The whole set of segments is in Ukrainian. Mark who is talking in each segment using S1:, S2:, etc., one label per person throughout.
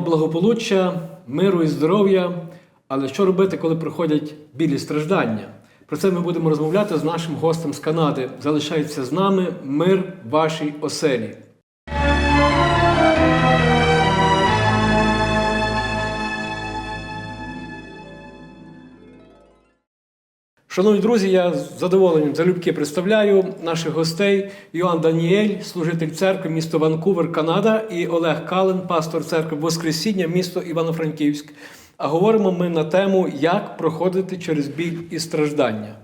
S1: благополуччя, миру і здоров'я. Але що робити, коли проходять білі страждання? Про це ми будемо розмовляти з нашим гостем з Канади. Залишається з нами мир вашій оселі. Шановні друзі, я з задоволенням залюбки представляю наших гостей Йоанн Даніель, служитель церкви, місто Ванкувер, Канада, і Олег Кален, пастор церкви Воскресіння, місто Івано-Франківськ. А говоримо ми на тему, як проходити через біль і страждання.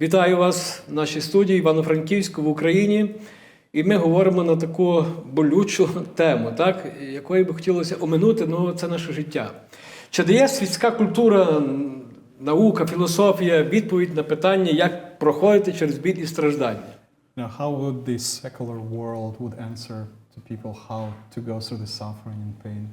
S1: Вітаю вас в нашій студії Івано-Франківську в Україні. І ми говоримо на таку болючу тему, так, якої би хотілося оминути, ну це наше життя. Чи дає світська культура, наука, філософія відповідь на питання, як проходити через біль і страждання?
S2: Now, how would the secular world would answer to people how to go through the suffering and pain?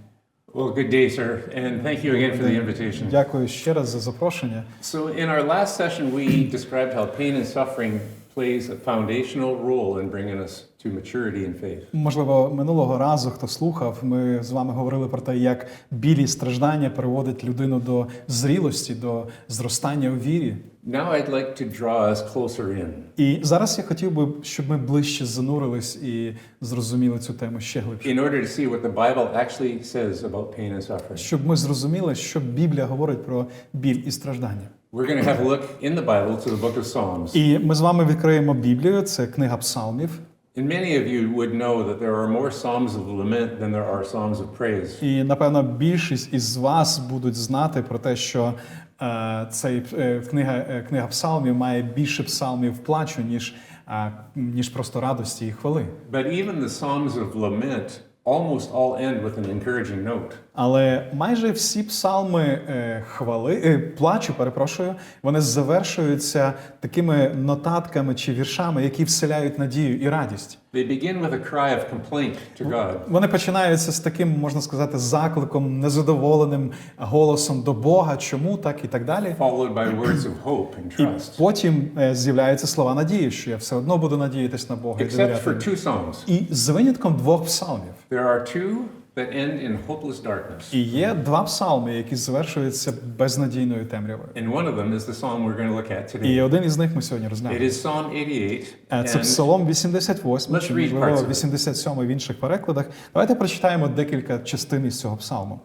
S3: Well, good day, sir, and thank you again for the invitation.
S2: Дякую ще раз за запрошення.
S3: So, in our last session, we described how pain and suffering plays a foundational role in bringing us to maturity in faith.
S2: Можливо, минулого разу, хто слухав, ми з вами говорили про те, як білі страждання приводять людину до зрілості, до зростання у вірі.
S3: Now, I'd like to draw us closer in.
S2: І зараз я хотів би, щоб ми ближче занурились і зрозуміли цю тему ще глибше.
S3: In order to see what the Bible actually says about pain and suffering,
S2: Щоб ми зрозуміли, що Біблія говорить про біль і страждання.
S3: we're going to have a look in the Bible to the book of Psalms.
S2: І ми з вами відкриємо Біблію, це книга Псалмів.
S3: And many of you would know that there are more Psalms of lament than there are Psalms of praise.
S2: І напевно більшість із вас будуть знати про те, що е, цей е, книга, е, книга псалмів має більше псалмів плачу, ніж, е, ніж просто радості і хвали.
S3: But even the Psalms of lament almost all end with an encouraging note.
S2: Але майже всі псалми е, хвали, е, плачу, перепрошую, вони завершуються такими нотатками чи віршами, які вселяють надію і радість.
S3: They begin with a cry of complaint to God.
S2: Вони починаються з таким, можна сказати, закликом, незадоволеним голосом до Бога, чому так і так далі.
S3: followed by words of hope and
S2: І потім е, з'являються слова надії, що я все одно буду надіятись на Бога і
S3: Except
S2: довіряти.
S3: for two songs.
S2: І з винятком двох псалмів.
S3: There are two that end in hopeless darkness.
S2: І є два псалми, які завершуються безнадійною темрявою.
S3: And one of them is the psalm we're going to look at
S2: І один із них ми сьогодні
S3: It
S2: розглянемо.
S3: is Psalm 88.
S2: Це
S3: And
S2: Псалом 88,
S3: Let's
S2: чи
S3: read parts
S2: можливо
S3: it.
S2: 87 в інших перекладах. Давайте прочитаємо декілька частин із цього псалму.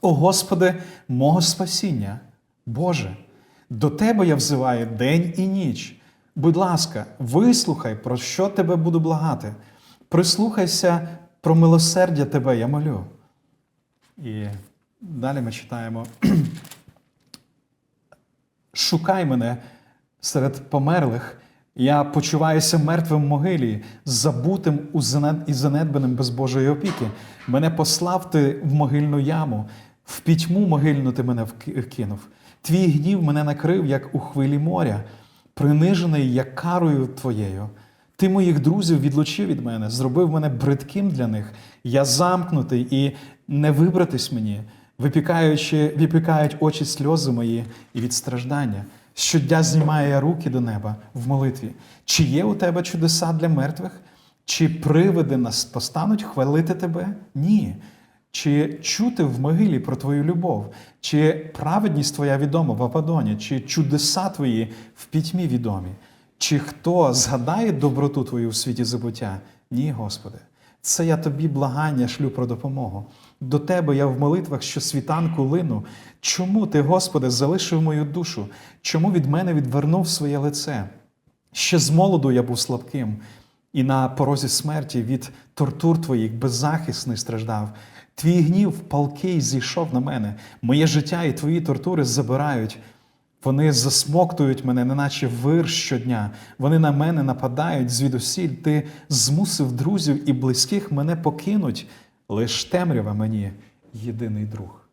S2: О Господи, мого спасіння, Боже, до Тебе я взиваю день і ніч. Будь ласка, вислухай, про що тебе буду благати. Прислухайся про милосердя Тебе, я молю. І далі ми читаємо. Шукай мене серед померлих. Я почуваюся мертвим в могилі, забутим і занедбаним без Божої опіки. Мене послав ти в могильну яму, в пітьму могильну ти мене вки- вкинув. Твій гнів мене накрив, як у хвилі моря, принижений, як карою твоєю. Ти моїх друзів відлучив від мене, зробив мене бридким для них. Я замкнутий і не вибратись мені, випікаючи, випікають очі сльози мої і від страждання. Щодня знімаю я руки до неба в молитві. Чи є у тебе чудеса для мертвих? Чи привиди нас постануть хвалити тебе? Ні. Чи чути в могилі про твою любов? Чи праведність твоя відома в Ападоні? Чи чудеса твої в пітьмі відомі? Чи хто згадає доброту твою в світі забуття? Ні, Господи. Це я тобі благання шлю про допомогу. До тебе я в молитвах щосвітанку лину. Чому ти, Господи, залишив мою душу? Чому від мене відвернув своє лице? Ще з молоду я був слабким, і на порозі смерті від тортур твоїх беззахисний страждав. Твій гнів палкий зійшов на мене. Моє життя і твої тортури забирають. Вони засмоктують мене, неначе вир щодня. Вони на мене нападають звідусіль. Ти змусив друзів і близьких мене покинуть. Лиш темрява мені єдиний друг.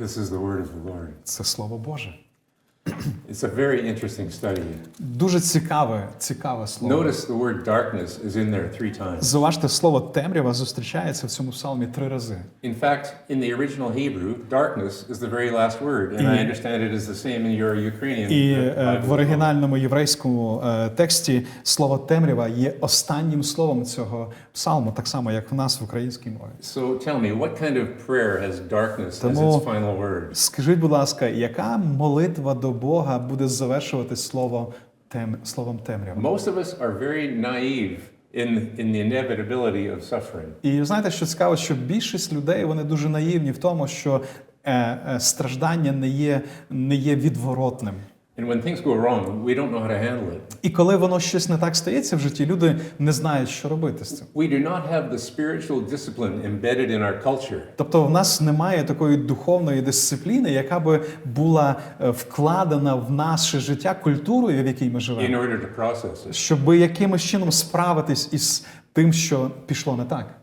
S3: this is the word of the Lord.
S2: Це слово Боже.
S3: It's a very interesting study.
S2: Дуже цікаве, цікаве слово.
S3: Notice the word darkness is in there three times.
S2: Зауважте, слово темрява зустрічається в цьому псалмі три рази.
S3: In fact, in the original Hebrew, darkness is the very last word, and I understand it is the same in your Ukrainian
S2: І
S3: uh,
S2: е, в оригінальному єврейському е, тексті слово темрява є останнім словом цього псалму, так само як в нас в українській мові.
S3: So tell me, what kind of prayer has darkness as its final word?
S2: Скажіть, будь ласка, яка молитва до Бога буде завершувати слово тем, словом темрява?
S3: Most of us are very naive in, in the inevitability of suffering.
S2: І знаєте, що цікаво, що більшість людей вони дуже наївні в тому, що е, е, страждання не є, не є відворотним.
S3: And when things go wrong, we don't know how to handle it.
S2: І коли воно щось не так стається в житті, люди не знають, що робити з цим.
S3: We do not have the spiritual discipline embedded in our culture
S2: Тобто в нас немає такої духовної дисципліни, яка би була е, вкладена в наше життя культурою, в якій ми
S3: in
S2: живемо,
S3: order to process it.
S2: щоб якимось чином справитись із тим, що пішло не так.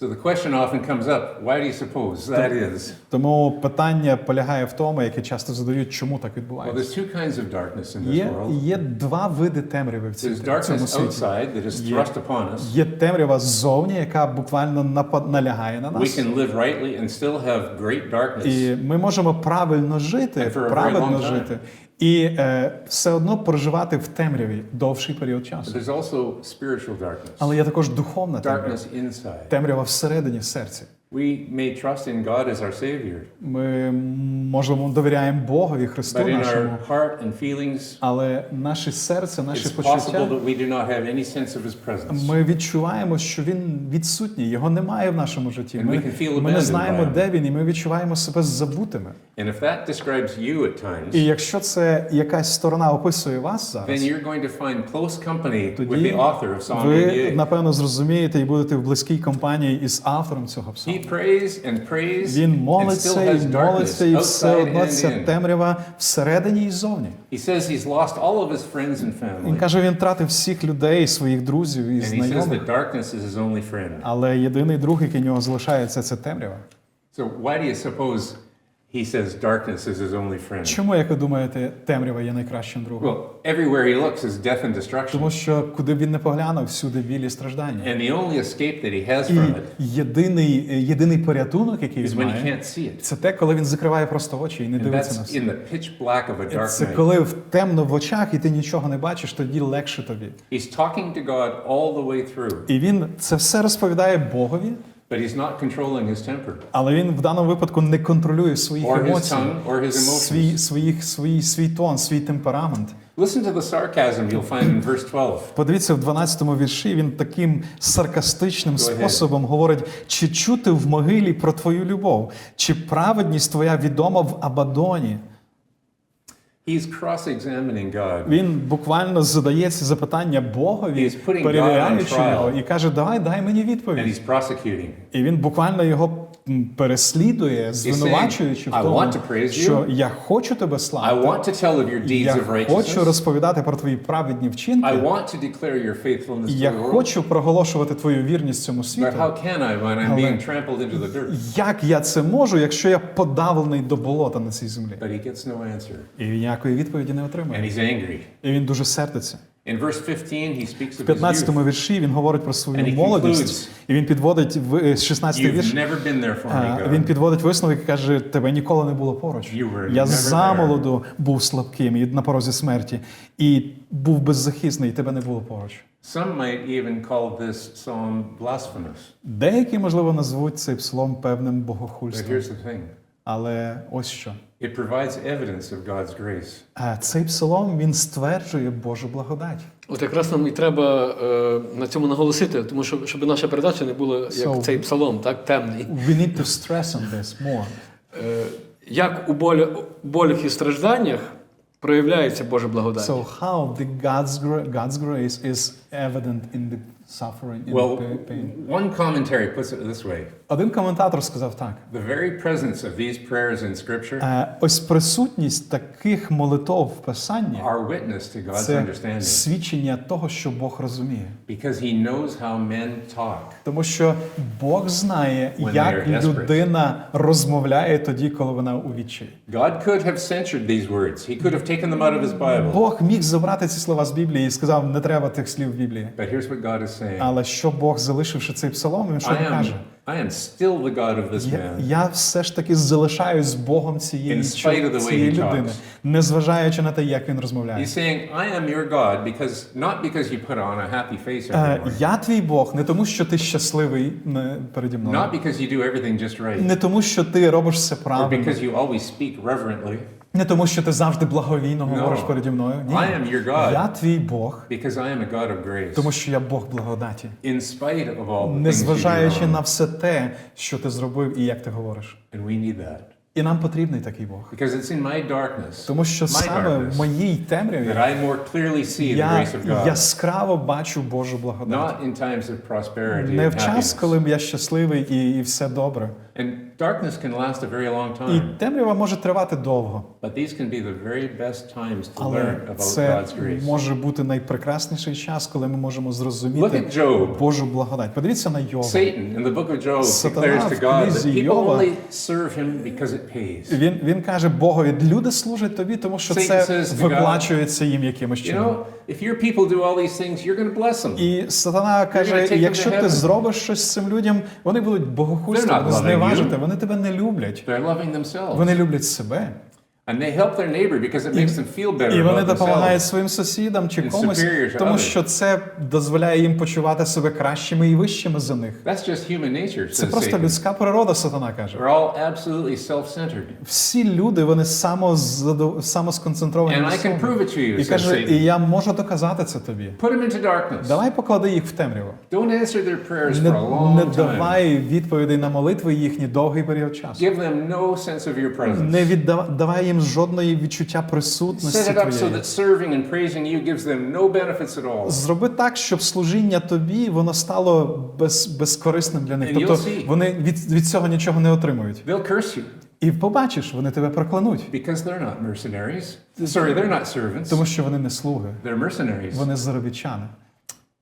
S3: So the question often comes up why do you suppose that is?
S2: Тому питання полягає в тому, яке часто задають, чому так
S3: Well,
S2: відбувається.
S3: there's two kinds of darkness in this
S2: Є,
S3: world.
S2: є два види темряви в цій-
S3: There's
S2: в цьому
S3: darkness
S2: світі.
S3: outside that is thrust upon us.
S2: Є темрява ззовні, яка буквально напа- налягає на
S3: We
S2: нас.
S3: can live rightly and still have great darkness.
S2: І ми можемо правильно жити,
S3: And for a very
S2: праведно
S3: long time.
S2: жити, і е, все одно проживати в темряві довший період часу.
S3: there's also spiritual darkness,
S2: Але є також духовна темрява,
S3: darkness inside.
S2: темрява всередині серця.
S3: We may trust in God as our Savior,
S2: Ми можемо довіряємо Богові, Христу
S3: but in
S2: нашому,
S3: our heart and feelings,
S2: але наше серце, наші
S3: it's possible
S2: почуття.
S3: that we do not have any sense of His presence.
S2: Ми відчуваємо, що він відсутній, його немає в нашому житті.
S3: And
S2: Ми,
S3: we can feel
S2: ми не
S3: abandoned
S2: знаємо,
S3: by him.
S2: де він, і ми відчуваємо себе забутими.
S3: And if that describes you at times,
S2: І якщо це якась сторона описує вас
S3: then
S2: зараз,
S3: you're going to find close company with
S2: тоді
S3: the author of Psalm
S2: ви
S3: 88.
S2: напевно зрозумієте і будете в близькій компанії із автором цього.
S3: He
S2: Він молиться і молиться, і все одно ця темрява всередині і ззовні.
S3: He says he's lost all of his friends and
S2: Він
S3: family.
S2: каже, він втратив всіх людей, своїх друзів і
S3: he says
S2: знайомих.
S3: darkness is his only friend.
S2: Але єдиний друг, який у нього залишається, це темрява.
S3: So why do you suppose he says darkness is his only friend?
S2: Чому, як ви думаєте, темрява є найкращим другом?
S3: Well, everywhere he looks is death and destruction.
S2: Тому що куди б він не поглянув, всюди білі і страждання.
S3: And the only escape that he has
S2: І
S3: from it
S2: єдиний, єдиний порятунок, який
S3: is
S2: він
S3: when he
S2: має,
S3: can't see it.
S2: це те, коли він закриває просто очі і не
S3: And
S2: дивиться на
S3: that's
S2: все.
S3: in the pitch black of a dark
S2: Це
S3: night.
S2: коли в темно в очах і ти нічого не бачиш, тоді легше тобі.
S3: He's talking to God all the way through,
S2: І він це все розповідає Богові,
S3: but he's not controlling his temper.
S2: але він в даному випадку не контролює своїх
S3: Or his tongue, or his
S2: свій, своїх, свій, свій тон, свій темперамент.
S3: Listen to the sarcasm you'll find in verse 12.
S2: Подивіться в 12-му вірші. Він таким саркастичним способом говорить: чи чути в могилі про твою любов, чи праведність твоя відома в Абадоні? Він буквально задає ці запитання Богові, перевіряючи його, і каже: Давай, дай мені відповідь. І він буквально його переслідує, звинувачуючи в тому, що я хочу тебе славити. Я хочу розповідати про твої праведні вчинки. Я хочу проголошувати твою вірність цьому світу. Але-? Як я це можу, якщо я подавлений до болота на цій землі? І ніякої відповіді не отримує. І він дуже сердиться.
S3: 15,
S2: В 15-му вірші він говорить про свою молодість, і він підводить в е, 16-й
S3: You've
S2: вірш. Він підводить висновок і каже: тебе ніколи не було поруч. Я замолоду був слабким і на порозі смерті, і був беззахисний, і тебе не було поруч.
S3: Some might even call this psalm blasphemous.
S2: Деякі, можливо, назвуть цей псалом певним
S3: But
S2: богохульством.
S3: here's the thing
S2: Але ось що.
S3: it provides evidence of God's grace.
S2: А Цей псалом він стверджує Божу благодать.
S1: От якраз нам і треба е, на цьому наголосити, тому що щоб наша передача не була як
S2: So-
S1: цей псалом, так темний.
S2: We need to stress on this more.
S1: Е, як у боля, болях і стражданнях проявляється Божа благодать.
S2: So how the God's God's grace is evident in the suffering and
S3: Well,
S2: pain.
S3: one commentary puts it this way
S2: Один коментатор сказав так:
S3: The very presence of these prayers in Scripture
S2: е, ось присутність таких молитов в писанні
S3: are witness to God's
S2: це
S3: understanding
S2: свідчення того, що Бог розуміє.
S3: because He knows how men talk.
S2: Тому що Бог знає, як людина розмовляє тоді, коли вона у відчаї.
S3: God could have censored these words, He could have taken them out of His Bible.
S2: Бог міг забрати ці слова з Біблії і сказав, не треба тих слів в Біблії.
S3: But here's what God is saying
S2: Але що Бог, залишивши цей псалом, він що
S3: I
S2: каже?
S3: I am still the God of this
S2: Я,
S3: man.
S2: я все ж таки залишаюсь Богом цієї, цієї людини, незважаючи на те, як він розмовляє.
S3: He's saying, I am your God because not because you put on a happy face
S2: Е,
S3: every
S2: Я твій Бог не тому, що ти щасливий не, переді мною,
S3: not because you do everything just right,
S2: не тому, що ти робиш все
S3: or
S2: правильно,
S3: because you always speak reverently.
S2: Не тому, що ти завжди благовійно говориш переді мною. Ні.
S3: I am your God.
S2: Я твій Бог,
S3: Because I am a God of grace.
S2: тому що я Бог благодаті.
S3: In spite of all
S2: Незважаючи на все те, що ти зробив і як ти говориш.
S3: And we need that.
S2: І нам потрібний такий Бог.
S3: Because it's in my darkness,
S2: Тому що
S3: my
S2: саме в моїй темряві
S3: that I more clearly see the
S2: я
S3: grace of God.
S2: яскраво бачу Божу благодать.
S3: Not in times of prosperity
S2: Не в час, коли я щасливий і, і все добре.
S3: And darkness can last a very long
S2: І
S3: time.
S2: темрява може тривати довго,
S3: But these can be the very best times to
S2: але
S3: learn about
S2: це
S3: God's grace.
S2: може бути найпрекрасніший час, коли ми можемо
S3: Look
S2: зрозуміти
S3: Job.
S2: Божу благодать. Подивіться на Йова.
S3: Satan in the book of Job
S2: Сатана
S3: declares
S2: в
S3: to God that
S2: книзі
S3: people
S2: Йова-
S3: only serve him because it pays.
S2: Він, він каже Богові, люди служать тобі, тому що
S3: Satan
S2: це
S3: says to God,
S2: виплачується їм якимось
S3: You
S2: чином.
S3: know, if your people do all these things, you're going to bless them.
S2: І сатана каже: якщо ти зробиш щось з цим людям, вони будуть
S3: loving
S2: зневажити, вони тебе не люблять.
S3: They're loving themselves.
S2: Вони люблять себе.
S3: And they help their neighbor because it makes them feel better
S2: І вони
S3: about
S2: допомагають
S3: themselves.
S2: своїм сусідам чи
S3: And
S2: комусь,
S3: superior to
S2: тому
S3: others.
S2: що це дозволяє їм почувати себе кращими і вищими за них.
S3: That's just human nature,
S2: Це
S3: says
S2: просто
S3: Satan.
S2: людська природа, сатана каже.
S3: We're all absolutely self-centered.
S2: Всі люди вони само самосконцентровані
S3: And
S2: на
S3: I can
S2: собі.
S3: prove it to you,
S2: І
S3: says
S2: каже, і я можу доказати це тобі.
S3: Put them into darkness.
S2: Давай поклади їх в темряву.
S3: Don't answer their prayers
S2: Не,
S3: for a
S2: не
S3: long time.
S2: давай відповідей на молитви їхні довгий період часу.
S3: Give them no sense of your presence.
S2: Не віддавай давай їм жодної відчуття присутності твоєї. Зроби так, щоб служіння тобі воно стало без, безкорисним для них. Тобто вони від, від цього нічого не отримують. І побачиш, вони тебе проклянуть,
S3: because they're not mercenaries. Sorry, they're not servants.
S2: тому що вони не слуги,
S3: They're mercenaries.
S2: вони заробітчани.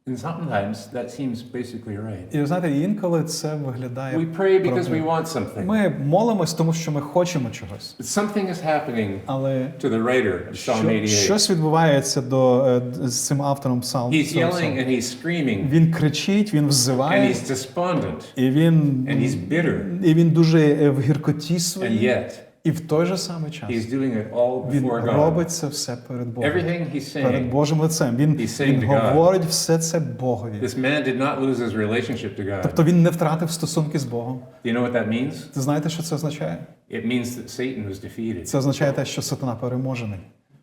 S3: And sometimes that seems basically right.
S2: І ви знаєте, інколи це виглядає.
S3: We pray because we want something.
S2: Ми молимось, тому що ми хочемо чогось.
S3: But something is happening
S2: Але
S3: to the writer of Psalm
S2: що,
S3: 88.
S2: щось відбувається до, е, з цим автором псалм.
S3: He's
S2: цього
S3: yelling
S2: псалму.
S3: and he's screaming
S2: Він кричить, він
S3: and
S2: взиває,
S3: he's despondent
S2: і він,
S3: and he's bitter.
S2: і він дуже е, в гіркоті
S3: And
S2: своїй.
S3: yet,
S2: І в той же самий час
S3: he's doing it all
S2: він робить це все перед Богом.
S3: Everything he's
S2: Перед Божим лицем. Він,
S3: He's
S2: він
S3: to God.
S2: говорить все це Богові.
S3: this man did not lose his relationship to God.
S2: Тобто він не втратив стосунки з Богом.
S3: Do you know what that means?
S2: Ти знаєте, що це означає?
S3: It means that Satan was defeated.
S2: Це означає те, що сатана переможений.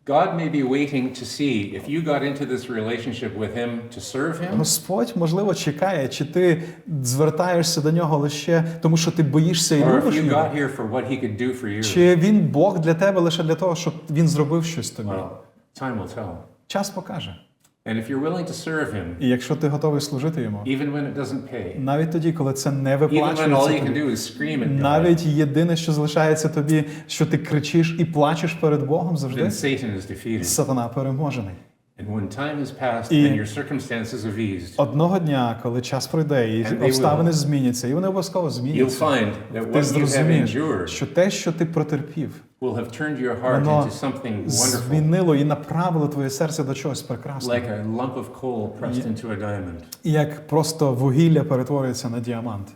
S3: God may be waiting to see if you got into this relationship with him to serve him
S2: Господь, можливо, чекає, чи ти звертаєшся до нього лише тому, що ти боїшся і
S3: or if
S2: любиш
S3: you
S2: його,
S3: got here for what he could do for you.
S2: чи він Бог для тебе лише для того, щоб він зробив щось тобі.
S3: Well, time will tell.
S2: Час покаже.
S3: And if you're willing to serve him,
S2: І якщо ти готовий служити йому,
S3: even when it doesn't pay,
S2: навіть тоді, коли це не
S3: even when all
S2: виплачується
S3: you can
S2: тобі,
S3: do is scream at God,
S2: навіть єдине, що залишається тобі, що ти кричиш і плачеш перед Богом завжди,
S3: then Satan is defeated.
S2: сатана переможений.
S3: And when time has passed
S2: І-
S3: and your circumstances have eased,
S2: Одного дня, коли час пройде і
S3: they
S2: обставини
S3: will.
S2: зміняться, і вони обов'язково
S3: you'll
S2: зміняться,
S3: find that
S2: ти
S3: what you have
S2: зрозумієш,
S3: endured
S2: що те, що ти протерпів,
S3: will have turned your heart
S2: воно
S3: into something wonderful,
S2: змінило і направило твоє серце до чогось прекрасного.
S3: like a lump of coal pressed into a diamond.
S2: Як просто вугілля перетворюється на діамант.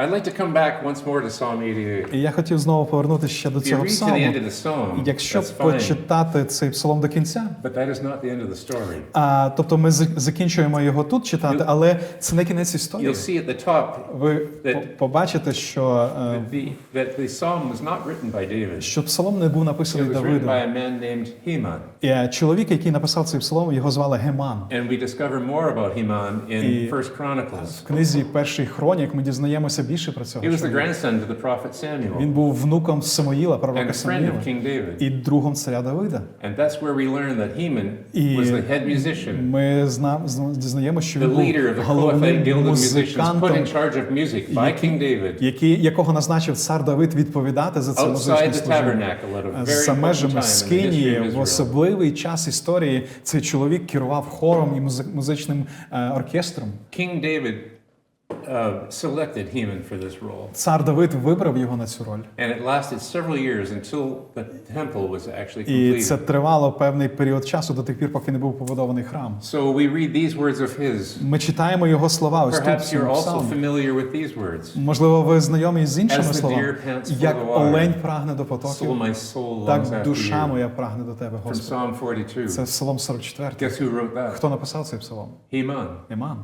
S3: I'd like to come back once more to Psalm 88.
S2: І я хотів знову повернутися ще до
S3: If you
S2: цього
S3: read to the
S2: псалму.
S3: end of the psalm,
S2: Якщо
S3: that's fine,
S2: почитати цей псалом до кінця,
S3: but that is not the end of the story.
S2: а, тобто ми закінчуємо його тут читати, але це не кінець історії.
S3: You'll see at the top
S2: Ви по- побачите, що, е,
S3: that the, that the psalm was not written by David.
S2: що псалом не був
S3: It
S2: написаний
S3: was written
S2: Давидом.
S3: by a man named Heman.
S2: І, е, Чоловік, який написав цей псалом, його звали Геман.
S3: And we discover more about Heman in
S2: І-
S3: First Chronicles.
S2: В книзі Перший хронік ми дізнаємося більше про цього.
S3: He was the grandson to the prophet Samuel
S2: Він був внуком Самоїла, пророка
S3: David.
S2: і другом царя Давида.
S3: And that's where we learn that Heman
S2: І
S3: was the head musician,
S2: Ми зна, зна- дізнаємо, що він був головним музикантом, який, якого назначив цар Давид відповідати за це музичне служіння.
S3: very
S2: За межами Скинії в особливий час історії цей чоловік керував хором і музи- музичним е, оркестром.
S3: King David uh, selected Heman for this role.
S2: Цар Давид вибрав його на цю роль,
S3: And it lasted several years until the temple was actually
S2: і це
S3: completed.
S2: тривало певний період часу до тих пір, поки не був побудований храм.
S3: So we read these words of his.
S2: Ми читаємо його слова. Ось тут в
S3: Perhaps you're
S2: цьому
S3: also
S2: псалмі.
S3: familiar with these words.
S2: Можливо, ви знайомі з іншими
S3: the
S2: словами.
S3: deer pants for
S2: Як
S3: the water,
S2: олень прагне до потоків,
S3: my soul longs
S2: так
S3: after
S2: душа
S3: you.
S2: моя прагне до тебе,
S3: From
S2: Господи.
S3: Psalm 42.
S2: Це Псалом 44.
S3: Guess who wrote that?
S2: Хто написав цей псалом?
S3: Heman.
S2: Іман.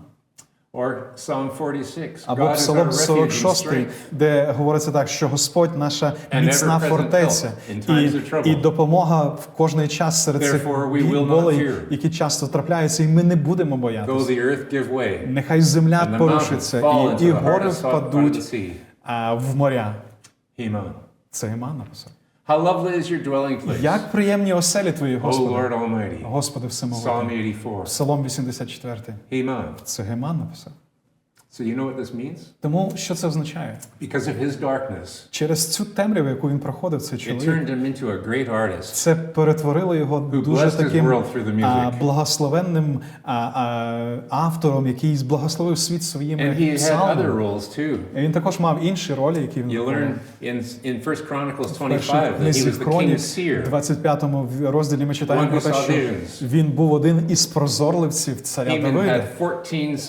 S3: Or Psalm 46.
S2: Або Псалом 46, де говориться так, що Господь наша міцна фортеця і, і допомога в кожний час серед цих болей, які часто трапляються, і ми не будемо боятися. Нехай земля порушиться, і, і гори впадуть в моря. Це Іман написав.
S3: How lovely is your dwelling place,
S2: Як приємні оселі твої,
S3: O
S2: Господи,
S3: Lord Almighty.
S2: Господи
S3: Psalm 84.
S2: Псалом 84.
S3: Heman.
S2: Це Геман написав.
S3: So you know what this means?
S2: Тому що це означає?
S3: Because of his darkness,
S2: Через цю темряву, яку він проходив, цей
S3: it turned him into a great artist
S2: це перетворило його дуже таким а, благословенним а, а, автором, який благословив світ своїми псалмами. І Він також мав інші ролі, які він
S3: You learn in, in 1 Chronicles 25 that he was the king's seer,
S2: 25 розділі ми читаємо про те, що він був один із прозорливців царя Давида.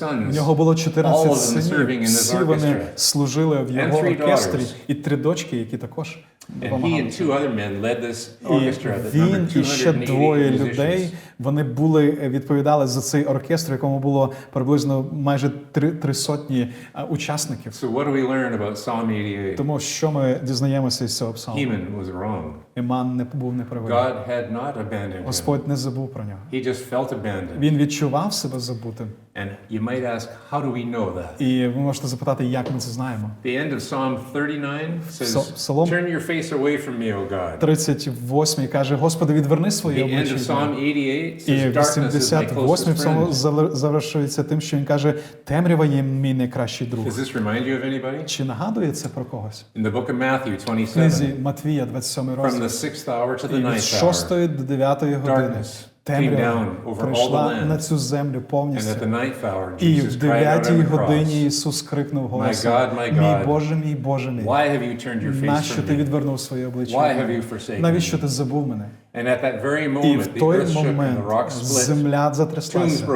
S2: У нього було 14
S3: of them serving
S2: синів, всі вони служили в його оркестрі, і три дочки, які також
S3: And he and two other men led this orchestra that
S2: він і ще двоє людей. Вони були е, відповідали за цей оркестр, якому було приблизно майже три, три сотні е, учасників.
S3: So what do we learn about Psalm 88?
S2: Тому що ми дізнаємося із цього псалму?
S3: Heman was wrong.
S2: Іман не був неправий.
S3: God had not abandoned him.
S2: Господь не забув про нього.
S3: He just felt abandoned.
S2: Він відчував себе забутим.
S3: And you might ask, how do we know that?
S2: І ви можете запитати, як ми це знаємо.
S3: The end of Psalm 39 says,
S2: Псалом
S3: Turn your face away from me, O God.
S2: 38 каже: Господи, відверни своє обличчя.
S3: of. Psalm 88
S2: І
S3: says, Darkness is my
S2: 88 псалом завершується тим, що він каже: темрява є мій найкращий друг.
S3: Does this remind you of anybody?
S2: Чи нагадує це про когось?
S3: In the book of Matthew
S2: 27. книзі Матвія, 27
S3: from
S2: the
S3: the sixth hour to the
S2: від
S3: ninth
S2: 6 до 9 години
S3: darkness
S2: темрява прийшла на цю землю повністю. І в
S3: cried out
S2: 9
S3: on the
S2: годині Ісус крикнув голосом: Мій Боже, мій Боже мій,
S3: Why have you turned your face
S2: нащо ти відвернув своє
S3: Why
S2: обличчя?
S3: have you forsaken
S2: Навіщо ти забув мене?
S3: And at that very
S2: І
S3: moment,
S2: в
S3: the
S2: той момент
S3: rocks
S2: земля затряслася,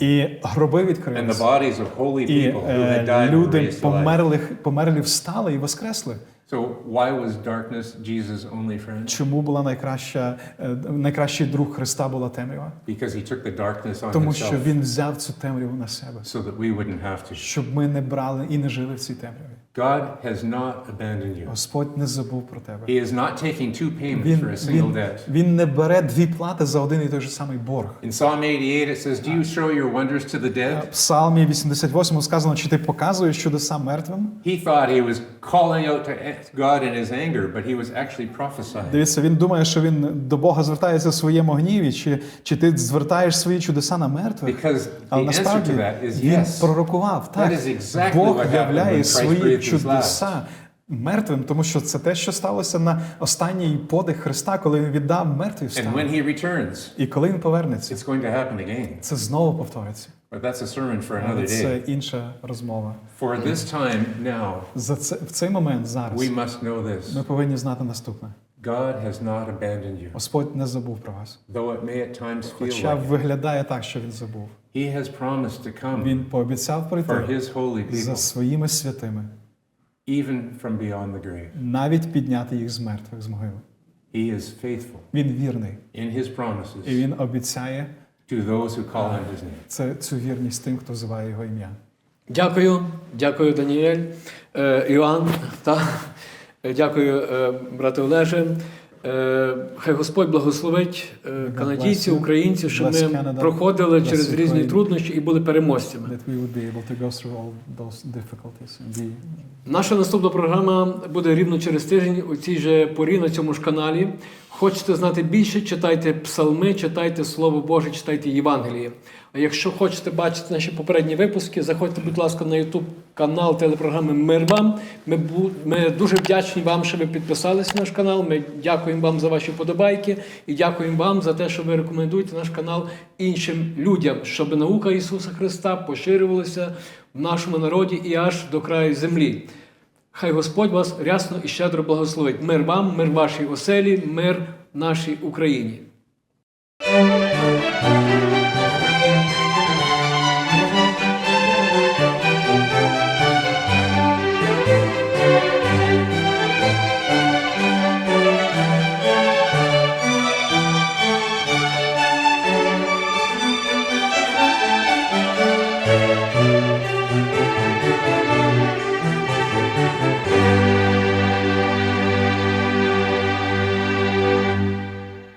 S2: і гроби
S3: and the
S2: відкрилися.
S3: bodies of holy
S2: І
S3: people who
S2: е, люди померлих, померлі встали і воскресли.
S3: So why was darkness Jesus' only friend?
S2: Чому була найкраща, е, найкращий друг Христа була темрява?
S3: Because he took the darkness on
S2: Тому що він взяв цю темряву на себе,
S3: so that we wouldn't have to.
S2: щоб ми не брали і не жили в цій темряві.
S3: God has not abandoned you.
S2: Господь не забув про тебе.
S3: He is not taking two payments
S2: Він,
S3: for a single
S2: він,
S3: debt.
S2: він не бере дві плати за один і той же самий борг.
S3: In Psalm 88, it says, Do you show your wonders to the
S2: В
S3: dead?
S2: Псалмі 88 сказано, чи ти показуєш чудеса мертвим?
S3: He thought he was calling out to God in his anger, but he was actually prophesying.
S2: Дивіться, він думає, що він до Бога звертається в своєму гніві, чи, чи ти звертаєш свої чудеса на мертвих?
S3: Because
S2: Але
S3: the answer
S2: насправді
S3: to that is
S2: він
S3: yes.
S2: пророкував, так,
S3: That is exactly
S2: Бог
S3: what happened
S2: являє свої
S3: his
S2: чудеса мертвим, тому що це те, що сталося на останній подих Христа, коли він віддав мертві
S3: And
S2: встав.
S3: he returns,
S2: І коли він повернеться,
S3: it's going to happen again.
S2: це знову повториться.
S3: But that's a sermon for
S2: Але
S3: another
S2: це
S3: day.
S2: інша розмова.
S3: For this time now,
S2: За це в цей момент зараз
S3: we must know
S2: ми повинні знати наступне:
S3: God has not abandoned you,
S2: Господь не забув про вас,
S3: though it may at times feel
S2: хоча
S3: like it.
S2: виглядає так, що він забув.
S3: He has promised to come
S2: Він пообіцяв
S3: for
S2: прийти
S3: his holy
S2: за своїми святими,
S3: even from beyond the grave.
S2: навіть підняти їх з мертвих з могили.
S3: He is faithful
S2: Він вірний
S3: in his
S2: і
S3: promises
S2: він обіцяє
S3: to those who call on his name.
S2: це цю вірність тим, хто зває його ім'я.
S1: Дякую, дякую, Даніель, е, Іоанн, та, е, дякую, е, брате Олеже. Е, Хай Господь благословить е, канадійців, українців, щоб ми проходили через різні труднощі і були переможцями. Наша наступна програма буде рівно через тиждень у цій же порі на цьому ж каналі. Хочете знати більше, читайте псалми, читайте Слово Боже, читайте Євангеліє. Якщо хочете бачити наші попередні випуски, заходьте, будь ласка, на YouTube канал телепрограми Мир вам. Ми, ми дуже вдячні вам, що ви підписалися на наш канал. Ми дякуємо вам за ваші вподобайки і дякуємо вам за те, що ви рекомендуєте наш канал іншим людям, щоб наука Ісуса Христа поширювалася в нашому народі і аж до краю землі. Хай Господь вас рясно і щедро благословить. Мир вам, мир вашій оселі, мир нашій Україні. Thank you.